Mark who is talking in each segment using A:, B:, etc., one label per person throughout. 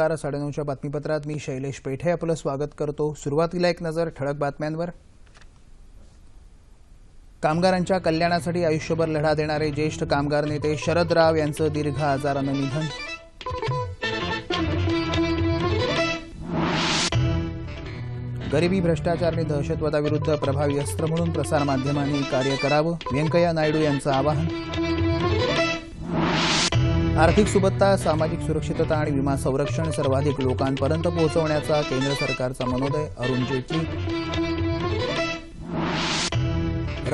A: नमस्कार साडेनऊच्या बातमीपत्रात मी शैलेश पेठे आपलं स्वागत करतो सुरुवातीला एक नजर ठळक बातम्यांवर कामगारांच्या कल्याणासाठी आयुष्यभर लढा देणारे ज्येष्ठ कामगार नेते शरद राव यांचं दीर्घ आजारानं निधन गरिबी भ्रष्टाचार आणि दहशतवादाविरुद्ध प्रभावी अस्त्र म्हणून प्रसारमाध्यमांनी कार्य करावं व्यंकय्या नायडू यांचं आवाहन आर्थिक सुबत्ता सामाजिक सुरक्षितता आणि विमा संरक्षण सर्वाधिक लोकांपर्यंत पोहोचवण्याचा केंद्र सरकारचा मनोदय अरुण जेटली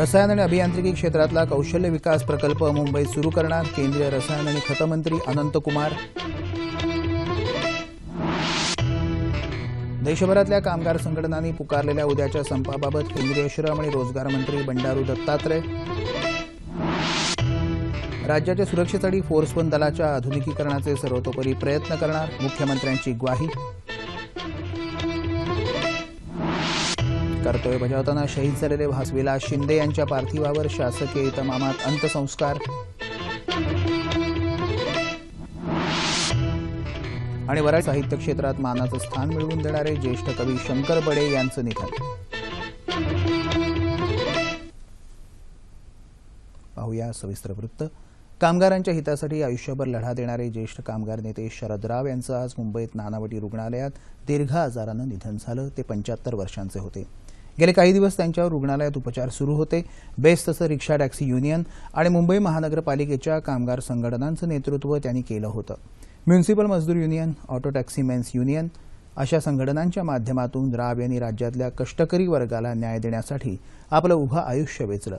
A: रसायन आणि अभियांत्रिकी क्षेत्रातला कौशल्य विकास प्रकल्प मुंबईत सुरू करणार केंद्रीय रसायन आणि खतमंत्री अनंतकुमार देशभरातल्या कामगार संघटनांनी पुकारलेल्या उद्याच्या संपाबाबत केंद्रीय श्रम आणि रोजगार मंत्री बंडारू दत्तात्रय राज्याच्या सुरक्षेसाठी फोर्स वन दलाच्या आधुनिकीकरणाचे सर्वतोपरी प्रयत्न करणार मुख्यमंत्र्यांची ग्वाही कर्तव्य बजावताना शहीद झालेले भासविला शिंदे यांच्या पार्थिवावर शासकीय इतमामात अंत्यसंस्कार आणि वरा साहित्य क्षेत्रात मानाचं स्थान मिळवून देणारे ज्येष्ठ कवी शंकर बडे यांचं निधन पाहूया सविस्तर वृत्त कामगारांच्या हितासाठी आयुष्यभर लढा देणारे ज्येष्ठ कामगार नेते शरद राव यांचं आज मुंबईत नानावटी रुग्णालयात दीर्घ आजारानं निधन झालं ते पंच्याहत्तर वर्षांचे होते गेले काही दिवस त्यांच्यावर रुग्णालयात उपचार सुरू होते बेस्ट तसं रिक्षा टॅक्सी युनियन आणि मुंबई महानगरपालिकेच्या कामगार संघटनांचं नेतृत्व त्यांनी केलं होतं म्युन्सिपल मजदूर union auto taxi men's union अशा संघटनांच्या माध्यमातून राव यांनी राज्यातल्या कष्टकरी वर्गाला न्याय देण्यासाठी आपलं उभं आयुष्य वेचलं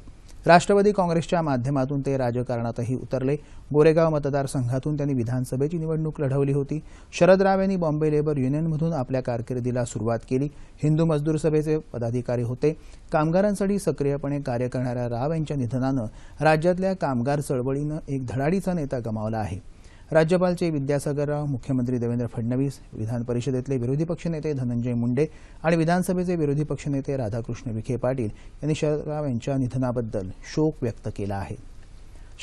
A: राष्ट्रवादी काँग्रेसच्या माध्यमातून ते राजकारणातही उतरले गोरेगाव मतदारसंघातून त्यांनी विधानसभेची निवडणूक लढवली होती शरद राव यांनी बॉम्बे लेबर युनियनमधून आपल्या कारकिर्दीला सुरुवात केली हिंदू मजदूर सभेचे पदाधिकारी होते कामगारांसाठी सक्रियपणे कार्य करणाऱ्या राव यांच्या निधनानं राज्यातल्या कामगार चळवळीनं एक धडाडीचा नेता गमावला आहे राज्यपाल चे विद्यासागर राव मुख्यमंत्री देवेंद्र फडणवीस विधान परिषदेतले विरोधी पक्षनेते धनंजय मुंडे आणि विधानसभेचे विरोधी पक्षनेते राधाकृष्ण विखे पाटील यांनी शरदराव यांच्या निधनाबद्दल शोक व्यक्त केला आहे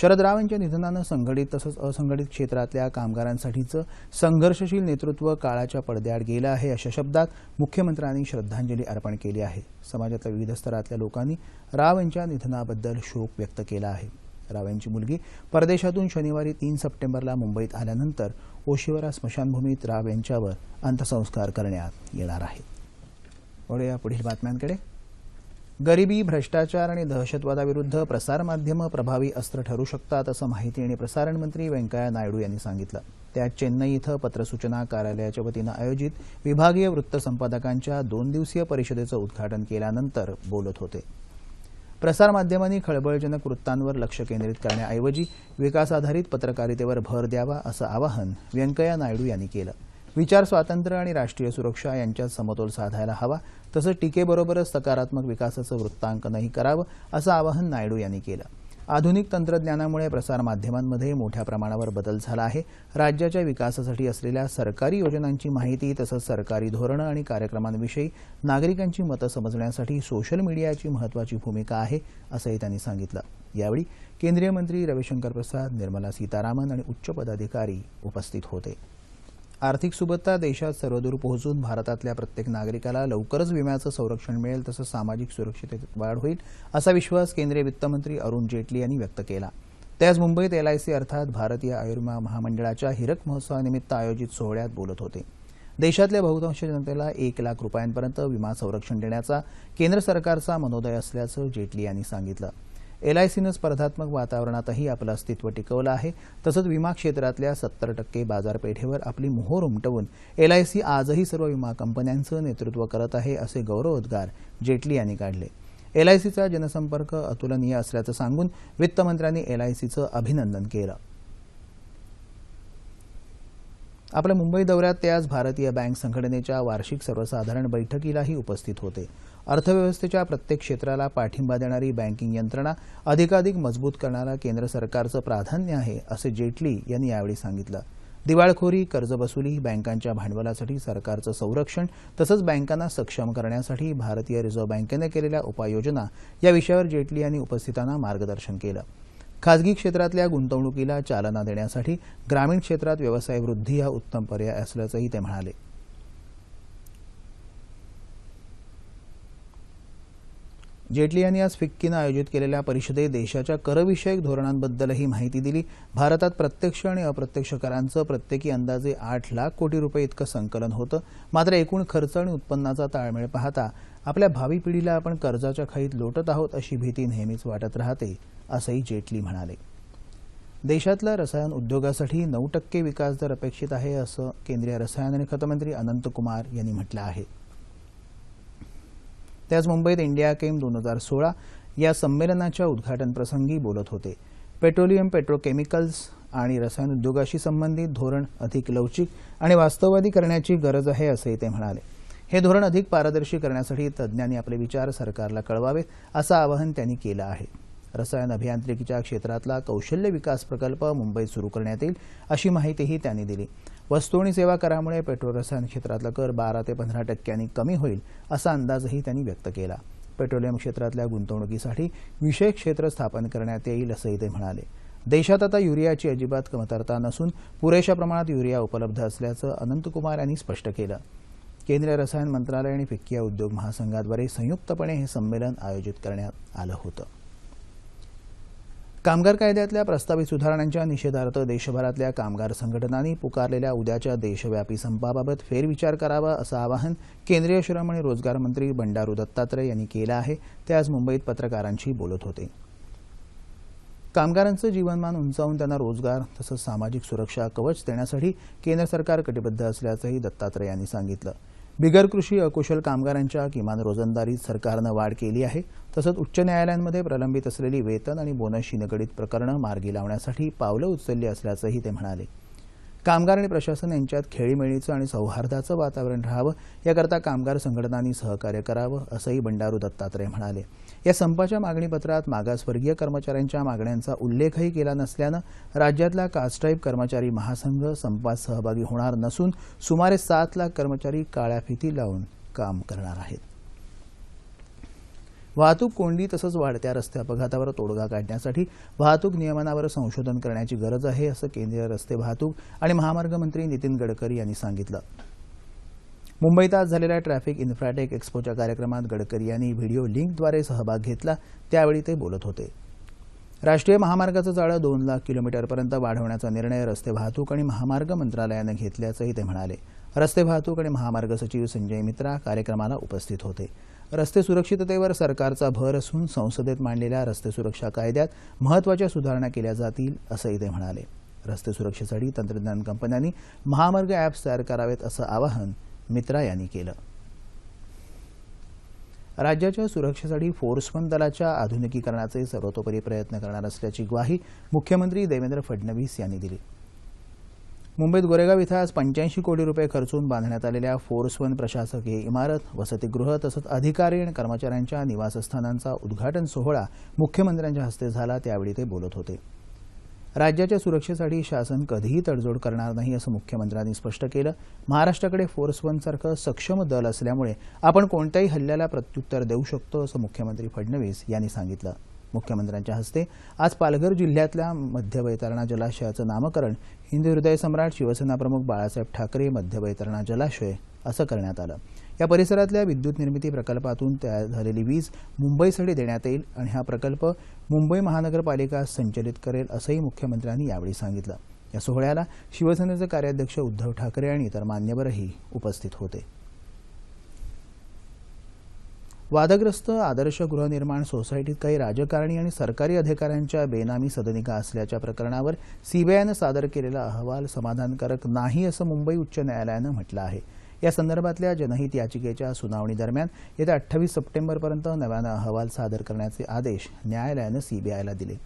A: शरदराव यांच्या निधनानं संघटित तसंच असंघटित क्षेत्रातल्या कामगारांसाठीचं संघर्षशील नेतृत्व काळाच्या पडद्याआड गेलं आहे अशा शब्दात मुख्यमंत्र्यांनी श्रद्धांजली अर्पण केली आहे समाजातल्या विविध स्तरातल्या लोकांनी राव यांच्या निधनाबद्दल शोक व्यक्त केला आहे राव यांची मुलगी परदेशातून शनिवारी तीन सप्टेंबरला मुंबईत आल्यानंतर ओशिवरा स्मशानभूमीत राव यांच्यावर अंत्यसंस्कार करण्यात येणार आहेत पुढील बातम्यांकडे गरिबी भ्रष्टाचार आणि दहशतवादाविरुद्ध प्रसारमाध्यमं प्रभावी अस्त्र ठरू शकतात असं माहिती आणि प्रसारण मंत्री व्यंकय्या नायडू यांनी सांगितलं त्या चेन्नई इथं पत्रसूचना कार्यालयाच्या वतीनं आयोजित विभागीय वृत्तसंपादकांच्या दोन दिवसीय परिषदेचं उद्घाटन केल्यानंतर बोलत होते प्रसारमाध्यमांनी खळबळजनक वृत्तांवर लक्ष केंद्रित करण्याऐवजी विकास आधारित पत्रकारितेवर भर द्यावा असं आवाहन व्यंकय्या नायडू यांनी केलं विचार स्वातंत्र्य आणि राष्ट्रीय सुरक्षा यांच्यात समतोल साधायला हवा तसंच टीकेबरोबरच सकारात्मक विकासाचं वृत्तांकनही करावं असं आवाहन नायडू यांनी केलं आधुनिक तंत्रज्ञानामुळे प्रसारमाध्यमांमध्ये मोठ्या प्रमाणावर बदल झाला आहे राज्याच्या विकासासाठी असलेल्या सरकारी योजनांची माहिती तसंच सरकारी धोरणं आणि कार्यक्रमांविषयी नागरिकांची मतं समजण्यासाठी सोशल मीडियाची महत्वाची भूमिका आहे असंही त्यांनी सांगितलं यावेळी केंद्रीय मंत्री रविशंकर प्रसाद निर्मला सीतारामन आणि उच्च पदाधिकारी उपस्थित होते आर्थिक सुबत्ता देशात सर्वदूर पोहोचून भारतातल्या प्रत्येक नागरिकाला लवकरच विम्याचं संरक्षण मिळेल तसंच सामाजिक सुरक्षिततेत वाढ होईल असा विश्वास केंद्रीय वित्तमंत्री अरुण जेटली यांनी व्यक्त केला ते आज मुंबईत एलआयसी अर्थात भारतीय आयुर्विमा महामंडळाच्या हिरक महोत्सवानिमित्त आयोजित सोहळ्यात बोलत होते देशातल्या बहुतांश जनतेला एक लाख रुपयांपर्यंत विमा संरक्षण देण्याचा केंद्र सरकारचा मनोदय असल्याचं जेटली यांनी सांगितलं एलआयसीनं स्पर्धात्मक वातावरणातही आपलं अस्तित्व टिकवलं आहे तसंच विमा क्षेत्रातल्या सत्तर टक्के बाजारपेठेवर आपली मोहोर उमटवून एलआयसी आजही सर्व विमा कंपन्यांचं नेतृत्व करत आहे असे गौरवोद्गार जेटली यांनी काढले एलआयसीचा जनसंपर्क अतुलनीय असल्याचं सांगून वित्तमंत्र्यांनी एलआयसीचं अभिनंदन केलं आपल्या मुंबई दौऱ्यात ते आज भारतीय बँक संघटनेच्या वार्षिक सर्वसाधारण बैठकीलाही उपस्थित होते अर्थव्यवस्थेच्या प्रत्येक क्षेत्राला पाठिंबा देणारी बँकिंग यंत्रणा अधिकाधिक मजबूत करणारा केंद्र सरकारचं प्राधान्य आहे असं जेटली यांनी यावेळी सांगितलं दिवाळखोरी कर्जवसुली बँकांच्या भांडवलासाठी सरकारचं संरक्षण तसंच बँकांना सक्षम करण्यासाठी भारतीय रिझर्व्ह बँकेनं केलेल्या उपाययोजना या विषयावर जेटली यांनी उपस्थितांना मार्गदर्शन केलं खाजगी क्षेत्रातल्या गुंतवणुकीला चालना देण्यासाठी ग्रामीण क्षेत्रात व्यवसाय वृद्धी हा उत्तम पर्याय असल्याचंही ते म्हणाले जेटली यांनी आज फिक्कीनं आयोजित केलेल्या परिषदेत देशाच्या करविषयक धोरणांबद्दलही माहिती दिली भारतात प्रत्यक्ष आणि अप्रत्यक्ष करांचं प्रत्येकी अंदाजे आठ लाख कोटी रुपये इतकं संकलन होतं मात्र एकूण खर्च आणि उत्पन्नाचा ताळमेळ पाहता आपल्या भावी पिढीला आपण कर्जाच्या खाईत लोटत आहोत अशी भीती नेहमीच वाटत राहते असंही जेटली म्हणाले देशातल्या रसायन उद्योगासाठी नऊ टक्के विकास दर अपेक्षित आहे असं केंद्रीय रसायन आणि खतमंत्री अनंत कुमार यांनी म्हटलं आहे ते आज मुंबईत इंडिया केम दोन हजार सोळा या संमेलनाच्या उद्घाटनप्रसंगी बोलत होते पेट्रोलियम पेट्रोकेमिकल्स आणि रसायन उद्योगाशी संबंधित धोरण अधिक लवचिक आणि वास्तववादी करण्याची गरज आहे असंही ते म्हणाले हे धोरण अधिक पारदर्शी करण्यासाठी तज्ज्ञांनी आपले विचार सरकारला कळवावेत असं आवाहन त्यांनी केलं आहे रसायन अभियांत्रिकीच्या क्षेत्रातला कौशल्य विकास प्रकल्प मुंबईत सुरू करण्यात येईल अशी माहितीही त्यांनी दिली वस्तू आणि सेवा करामुळे पेट्रोल रसायन क्षेत्रातला कर बारा ते पंधरा टक्क्यांनी कमी होईल असा अंदाजही त्यांनी व्यक्त केला पेट्रोलियम क्षेत्रातल्या गुंतवणुकीसाठी विषय क्षेत्र स्थापन करण्यात येईल असंही ते म्हणाले देशात आता युरियाची अजिबात कमतरता नसून पुरेशा प्रमाणात युरिया उपलब्ध असल्याचं अनंतकुमार यांनी स्पष्ट केलं केंद्रीय रसायन मंत्रालय आणि फिक्किया उद्योग महासंघाद्वारे संयुक्तपणे हे संमेलन आयोजित करण्यात आलं होतं कामगार कायद्यातल्या प्रस्तावित सुधारणांच्या निषेधार्थ देशभरातल्या कामगार संघटनांनी पुकारलेल्या उद्याच्या देशव्यापी संपाबाबत फेरविचार करावा असं आवाहन केंद्रीय श्रम आणि रोजगार मंत्री बंडारू दत्तात्रय यांनी केलं आहे ते आज मुंबईत पत्रकारांशी बोलत होते कामगारांचं जीवनमान उंचावून त्यांना रोजगार तसंच सामाजिक सुरक्षा कवच देण्यासाठी केंद्र सरकार कटिबद्ध असल्याचंही दत्तात्रय यांनी सांगितलं बिगर कृषी अकुशल कामगारांच्या किमान रोजंदारीत सरकारनं वाढ केली आहे तसंच उच्च न्यायालयांमध्ये प्रलंबित असलेली वेतन आणि बोनसशी निगडीत प्रकरणं मार्गी लावण्यासाठी पावलं उचलली असल्याचंही ते म्हणाले कामगार आणि प्रशासन यांच्यात खेळीमेळीचं आणि सौहार्दाचं वातावरण राहावं याकरता कामगार संघटनांनी सहकार्य करावं असंही बंडारू दत्तात्रय म्हणाले या संपाच्या मागणीपत्रात मागासवर्गीय कर्मचाऱ्यांच्या मागण्यांचा उल्लेखही केला नसल्यानं राज्यातला कास्टाईप कर्मचारी महासंघ संपात सहभागी होणार नसून सुमारे सात लाख कर्मचारी काळ्या फिती लावून काम करणार आहेत वाहतूक कोंडी तसंच वाढत्या रस्ते अपघातावर तोडगा काढण्यासाठी वाहतूक नियमनावर संशोधन करण्याची गरज आहे असं केंद्रीय रस्ते वाहतूक आणि महामार्ग मंत्री नितीन गडकरी यांनी सांगितलं मुंबईत आज झालेल्या ट्रॅफिक इन्फ्राटेक एक्स्पोच्या कार्यक्रमात गडकरी यांनी व्हिडिओ लिंकद्वारे सहभाग घेतला त्यावेळी ते बोलत होते राष्ट्रीय महामार्गाचं जाळं दोन लाख किलोमीटरपर्यंत वाढवण्याचा निर्णय रस्ते वाहतूक आणि महामार्ग मंत्रालयानं घेतल्याचंही ते म्हणाले रस्ते वाहतूक आणि महामार्ग सचिव संजय मित्रा कार्यक्रमाला उपस्थित होते रस्ते सुरक्षिततेवर सरकारचा भर असून संसदेत मांडलेल्या रस्ते सुरक्षा कायद्यात महत्वाच्या सुधारणा केल्या जातील असंही ते म्हणाले रस्ते सुरक्षेसाठी तंत्रज्ञान कंपन्यांनी महामार्ग ॲप्स तयार करावेत असं आवाहन मित्रा यांनी केलं राज्याच्या सुरक्षेसाठी फोर्समन दलाच्या आधुनिकीकरणाचे सर्वतोपरी प्रयत्न करणार असल्याची ग्वाही मुख्यमंत्री देवेंद्र फडणवीस यांनी दिली मुंबईत गोरेगाव इथं आज पंच्याऐंशी कोटी रुपये खर्चून बांधण्यात आलेल्या फोर्स वन प्रशासकीय इमारत वसतिगृह तसंच अधिकारी आणि कर्मचाऱ्यांच्या निवासस्थानांचा उद्घाटन सोहळा मुख्यमंत्र्यांच्या हस्ते झाला त्यावेळी ते बोलत होते राज्याच्या सुरक्षेसाठी शासन कधीही तडजोड करणार नाही असं मुख्यमंत्र्यांनी स्पष्ट केलं महाराष्ट्राकडे फोर्स वनसारखं सक्षम दल असल्यामुळे आपण कोणत्याही हल्ल्याला प्रत्युत्तर देऊ शकतो असं मुख्यमंत्री फडणवीस यांनी सांगितलं मुख्यमंत्र्यांच्या हस्ते आज पालघर जिल्ह्यातल्या मध्य वैतरणा जलाशयाचं नामकरण हिंदू हृदय सम्राट शिवसेना प्रमुख बाळासाहेब ठाकरे मध्य जलाशय असं करण्यात आलं या परिसरातल्या विद्युत निर्मिती प्रकल्पातून तयार झालेली वीज मुंबईसाठी देण्यात येईल आणि हा प्रकल्प मुंबई महानगरपालिका संचलित करेल असंही मुख्यमंत्र्यांनी यावेळी सांगितलं या सोहळ्याला शिवसेनेचे कार्याध्यक्ष उद्धव ठाकरे आणि इतर मान्यवरही उपस्थित होते वादग्रस्त आदर्श गृहनिर्माण सोसायटीत काही राजकारणी आणि सरकारी अधिकाऱ्यांच्या बेनामी सदनिका असल्याच्या प्रकरणावर सीबीआयनं सादर केलेला अहवाल समाधानकारक नाही असं मुंबई उच्च न्यायालयानं म्हटलं आहे या संदर्भातल्या जनहित याचिकेच्या दरम्यान येत्या अठ्ठावीस सप्टेंबरपर्यंत नव्यानं अहवाल सादर करण्याचे आदेश न्यायालयानं सीबीआयला दिले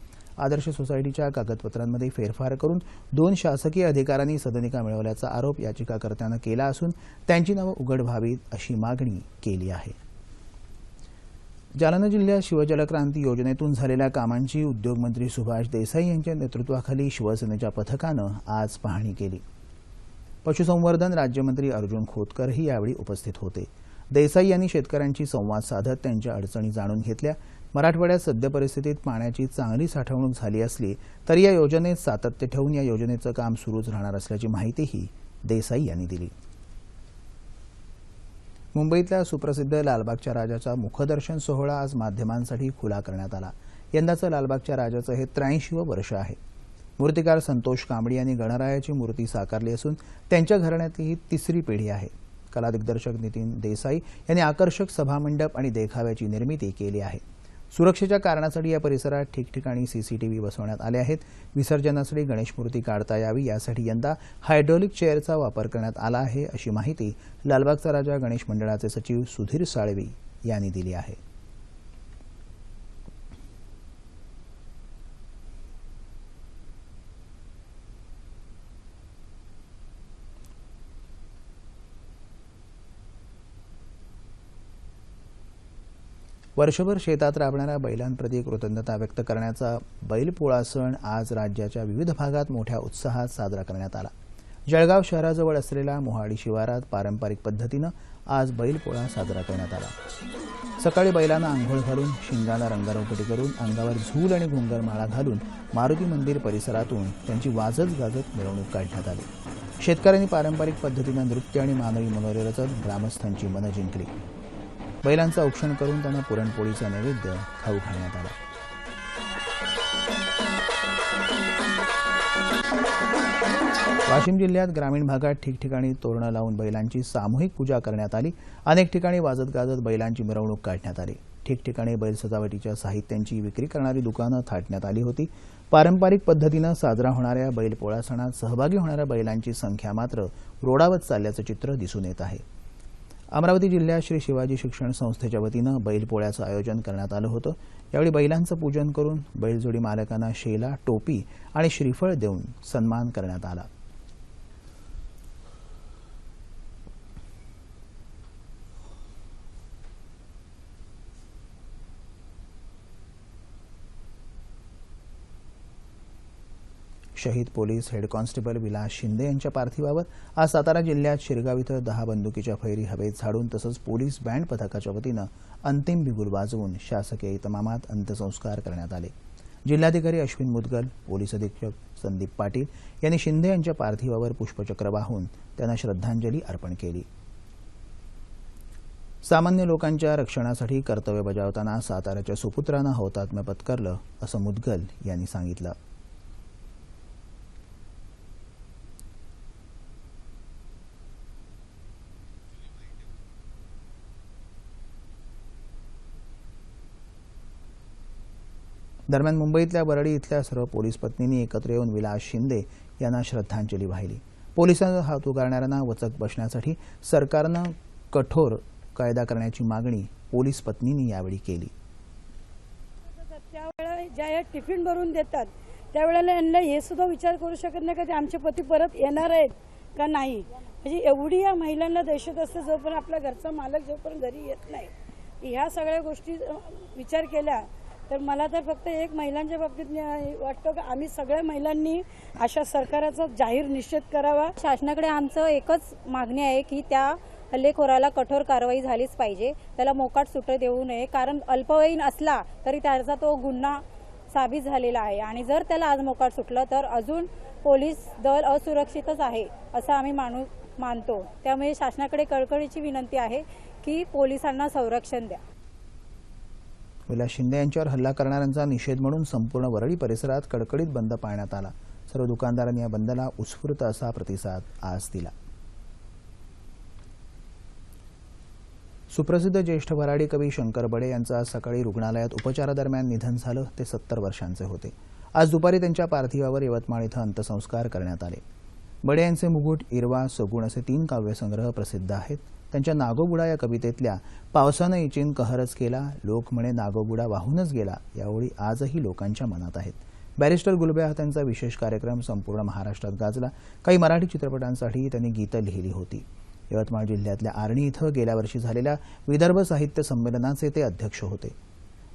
A: आदर्श सोसायटीच्या कागदपत्रांमध्ये फेरफार करून दोन शासकीय अधिकाऱ्यांनी सदनिका मिळवल्याचा आरोप याचिकाकर्त्यानं केला असून त्यांची नावं उघड व्हावीत अशी मागणी केली आहे जालना जिल्ह्यात शिवजलक्रांती योजनेतून झालेल्या कामांची उद्योगमंत्री सुभाष देसाई यांच्या नेतृत्वाखाली शिवसेनेच्या पथकानं आज पाहणी केली पशुसंवर्धन राज्यमंत्री अर्जुन खोतकरही यावेळी उपस्थित होते देसाई यांनी शेतकऱ्यांशी संवाद साधत त्यांच्या अडचणी जाणून घेतल्या मराठवाड्यात सद्य परिस्थितीत पाण्याची चांगली साठवणूक झाली असली तरी या योजनेत सातत्य ठेवून या योजनेचं काम सुरूच राहणार असल्याची माहितीही देसाई यांनी दिली मुंबईतल्या सुप्रसिद्ध लालबागच्या राजाचा मुखदर्शन सोहळा आज माध्यमांसाठी खुला करण्यात आला यंदाचं लालबागच्या राजाचं हे त्र्याऐंशीवं वर्ष आहे मूर्तिकार संतोष कांबडी यांनी गणरायाची मूर्ती साकारली असून त्यांच्या घराण्यातली ही तिसरी पिढी आहे कला दिग्दर्शक नितीन देसाई यांनी आकर्षक सभामंडप आणि देखाव्याची निर्मिती केली आहे सुरक्षेच्या कारणासाठी या परिसरात ठिकठिकाणी सीसीटीव्ही बसवण्यात आले आहेत विसर्जनासाठी गणेश मूर्ती काढता यावी यासाठी यंदा हायड्रोलिक चेअरचा वापर करण्यात आला आहे अशी माहिती लालबागचा राजा गणेश मंडळाचे सचिव सुधीर साळवी यांनी दिली आहे वर्षभर शेतात राबणाऱ्या बैलांप्रती कृतज्ञता व्यक्त करण्याचा बैलपोळा सण आज राज्याच्या विविध भागात मोठ्या उत्साहात साजरा करण्यात आला जळगाव शहराजवळ असलेल्या मोहाडी शिवारात पारंपरिक पद्धतीनं आज बैलपोळा साजरा करण्यात आला सकाळी बैलांना आंघोळ घालून शिंगाला रंगारोपटी करून अंगावर झूल आणि घुंगर माळा घालून मारुती मंदिर परिसरातून त्यांची वाजत गाजत मिरवणूक काढण्यात आली शेतकऱ्यांनी पारंपरिक पद्धतीनं नृत्य आणि मानवी मनोरे रचत ग्रामस्थांची मनं जिंकली बैलांचं औक्षण करून त्यांना पुरणपोळीचा नैवेद्य खाऊ घालण्यात आला वाशिम जिल्ह्यात ग्रामीण भागात ठिकठिकाणी तोरणं लावून बैलांची सामूहिक पूजा करण्यात आली अनेक ठिकाणी वाजत गाजत बैलांची मिरवणूक काढण्यात आली ठिकठिकाणी बैल सजावटीच्या साहित्यांची विक्री करणारी दुकानं थाटण्यात आली होती पारंपरिक पद्धतीनं साजरा होणाऱ्या बैलपोळा सणात सहभागी होणाऱ्या बैलांची संख्या मात्र रोडावत चालल्याचं चित्र दिसून येत आहे अमरावती जिल्ह्यात श्री शिवाजी शिक्षण संस्थेच्या वतीनं बैलपोळ्याचं आयोजन करण्यात आलं होतं यावेळी बैलांचं पूजन करून बैलजोडी मालकांना शेला टोपी आणि श्रीफळ देऊन सन्मान करण्यात आला शहीद police head constable Vilas Shinde यांच्या पार्थिवावर आज सातारा जिल्ह्यात शिरगाव इथं दहा बंदुकीच्या फैरी हवेत झाडून तसंच पोलीस बँड पथकाच्या वतीनं अंतिम बिगुल वाजवून शासकीय इतमामात अंत्यसंस्कार करण्यात आले जिल्हाधिकारी अश्विन मुदगल पोलीस अधीक्षक संदीप पाटील यांनी शिंदे यांच्या पार्थिवावर पुष्पचक्र वाहून त्यांना श्रद्धांजली अर्पण केली सामान्य लोकांच्या रक्षणासाठी कर्तव्य बजावताना साताराच्या सुपुत्रांना हौतात्म्य पत्करलं असं मुदगल यांनी सांगितलं दरम्यान मुंबईतल्या बरडी इथल्या सर्व पोलीस पत्नींनी एकत्र येऊन विलास शिंदे यांना श्रद्धांजली वाहिली पोलिसांचा हात उगारणाऱ्यांना वचक बसण्यासाठी सरकारनं कठोर कायदा करण्याची मागणी पोलीस पत्नींनी यावेळी केली त्यावेळेला ज्या टिफिन भरून देतात त्यावेळेला यांना हे सुद्धा विचार करू शकत नाही का ते आमचे पती परत येणार आहेत का नाही म्हणजे एवढी या महिलांना दहशत असते जोपर्यंत आपला घरचा मालक जोपर्यंत घरी येत नाही ह्या सगळ्या गोष्टी विचार केल्या तर मला तर फक्त एक महिलांच्या बाबतीत वाटतं की आम्ही सगळ्या महिलांनी अशा सरकाराचा जाहीर निषेध करावा शासनाकडे आमचं एकच मागणी आहे की त्या हल्लेखोराला कठोर कारवाई झालीच पाहिजे त्याला मोकाट सुटे देऊ नये कारण अल्पवयीन असला तरी त्याचा तो गुन्हा साबित झालेला आहे आणि जर त्याला आज मोकाट सुटलं तर अजून पोलीस दल असुरक्षितच आहे असं आम्ही मानू मानतो त्यामुळे शासनाकडे कळकळीची विनंती आहे की पोलिसांना संरक्षण द्या विलास शिंदे यांच्यावर हल्ला करणाऱ्यांचा निषेध म्हणून संपूर्ण वरळी परिसरात कडकडीत बंद पाळण्यात आला सर्व दुकानदारांनी या बंदला उत्स्फूर्त असा प्रतिसाद आज दिला सुप्रसिद्ध ज्येष्ठ वराडी कवी शंकर बडे यांचं आज सकाळी रुग्णालयात उपचारादरम्यान निधन झालं ते सत्तर वर्षांचे होते आज दुपारी त्यांच्या पार्थिवावर यवतमाळ इथं अंत्यसंस्कार करण्यात आले बडे यांचे मुकुट इरवा सगुण असे तीन काव्यसंग्रह प्रसिद्ध आहेत त्यांच्या नागोबुडा या कवितेतल्या पावसानं इचिन कहरच केला लोक म्हणे नागोबुडा वाहूनच गेला यावेळी आजही लोकांच्या मनात आहेत बॅरिस्टर गुलबे हा त्यांचा विशेष कार्यक्रम संपूर्ण महाराष्ट्रात गाजला काही मराठी चित्रपटांसाठी त्यांनी गीतं लिहिली होती यवतमाळ जिल्ह्यातल्या आर्णी इथं गेल्या वर्षी झालेल्या विदर्भ साहित्य संमेलनाचे ते अध्यक्ष होते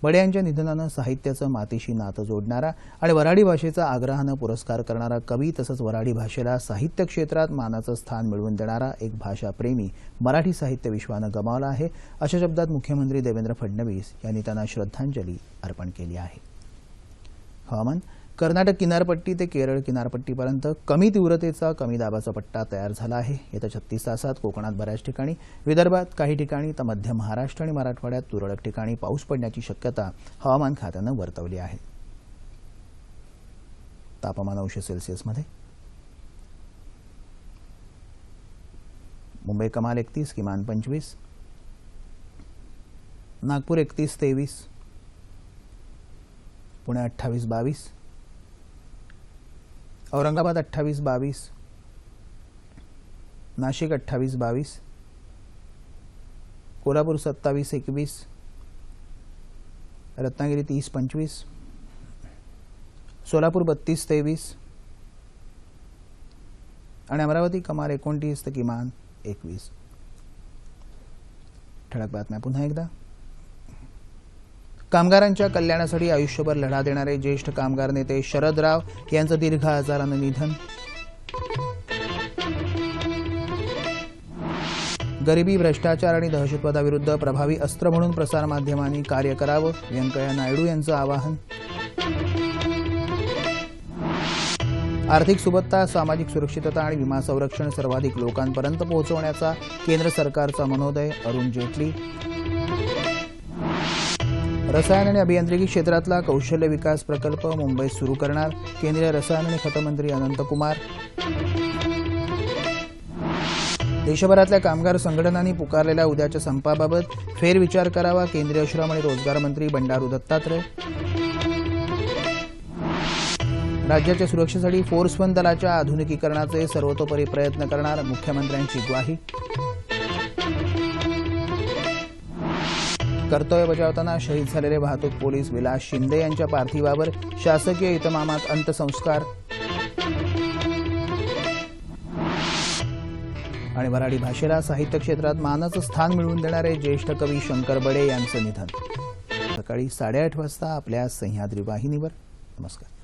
A: बडे यांच्या निधनानं साहित्याचं मातीशी नातं जोडणारा आणि वराडी भाषेचा आग्रहानं पुरस्कार करणारा कवी तसंच वराडी भाषेला साहित्य क्षेत्रात मानाचं स्थान मिळवून देणारा एक भाषाप्रेमी मराठी साहित्य विश्वानं गमावला आहे अशा शब्दात मुख्यमंत्री देवेंद्र फडणवीस यांनी त्यांना श्रद्धांजली अर्पण केली आहे हवामान कर्नाटक किनारपट्टी ते केरळ किनारपट्टीपर्यंत कमी तीव्रतेचा कमी दाबाचा पट्टा तयार झाला आहे येत्या छत्तीस तासात कोकणात बऱ्याच ठिकाणी विदर्भात काही ठिकाणी तर मध्य महाराष्ट्र आणि मराठवाड्यात तुरळक ठिकाणी पाऊस पडण्याची शक्यता हवामान खात्यानं वर्तवली आहे तापमान अंश सेल्सिअसमध्ये मुंबई कमाल एकतीस किमान पंचवीस नागपूर एकतीस तेवीस पुणे अठ्ठावीस बावीस औरंगाबाद अठ्ठावीस बावीस नाशिक अठ्ठावीस बावीस कोल्हापूर सत्तावीस एकवीस रत्नागिरी तीस पंचवीस सोलापूर बत्तीस तेवीस आणि अमरावती कमाल एकोणतीस तर किमान एकवीस ठळक बातम्या पुन्हा एकदा कामगारांच्या कल्याणासाठी आयुष्यभर लढा देणारे ज्येष्ठ कामगार नेते शरद राव यांचं दीर्घ आजारानं निधन गरिबी भ्रष्टाचार आणि दहशतवादाविरुद्ध प्रभावी अस्त्र म्हणून प्रसारमाध्यमांनी कार्य करावं व्यंकय्या नायडू यांचं आवाहन आर्थिक सुबत्ता सामाजिक सुरक्षितता आणि विमा संरक्षण सर्वाधिक लोकांपर्यंत पोहोचवण्याचा केंद्र सरकारचा मनोदय अरुण जेटली रसायन आणि अभियांत्रिकी क्षेत्रातला कौशल्य विकास प्रकल्प मुंबईत सुरू करणार केंद्रीय रसायन आणि खतमंत्री अनंतकुमार देशभरातल्या कामगार संघटनांनी पुकारलेल्या उद्याच्या संपाबाबत फेरविचार करावा केंद्रीय श्रम आणि रोजगार मंत्री बंडारू दत्तात्रय राज्याच्या सुरक्षेसाठी फोर्स वन दलाच्या आधुनिकीकरणाचे सर्वतोपरी प्रयत्न करणार मुख्यमंत्र्यांची ग्वाही कर्तव्य बजावताना शहीद झालेले वाहतूक पोलीस विलास शिंदे यांच्या पार्थिवावर शासकीय इतमामात अंत्यसंस्कार आणि मराठी भाषेला साहित्य क्षेत्रात मानाचं स्थान मिळवून देणारे ज्येष्ठ कवी शंकर बडे यांचं निधन सकाळी साडेआठ वाजता आपल्या सह्याद्री वाहिनीवर नमस्कार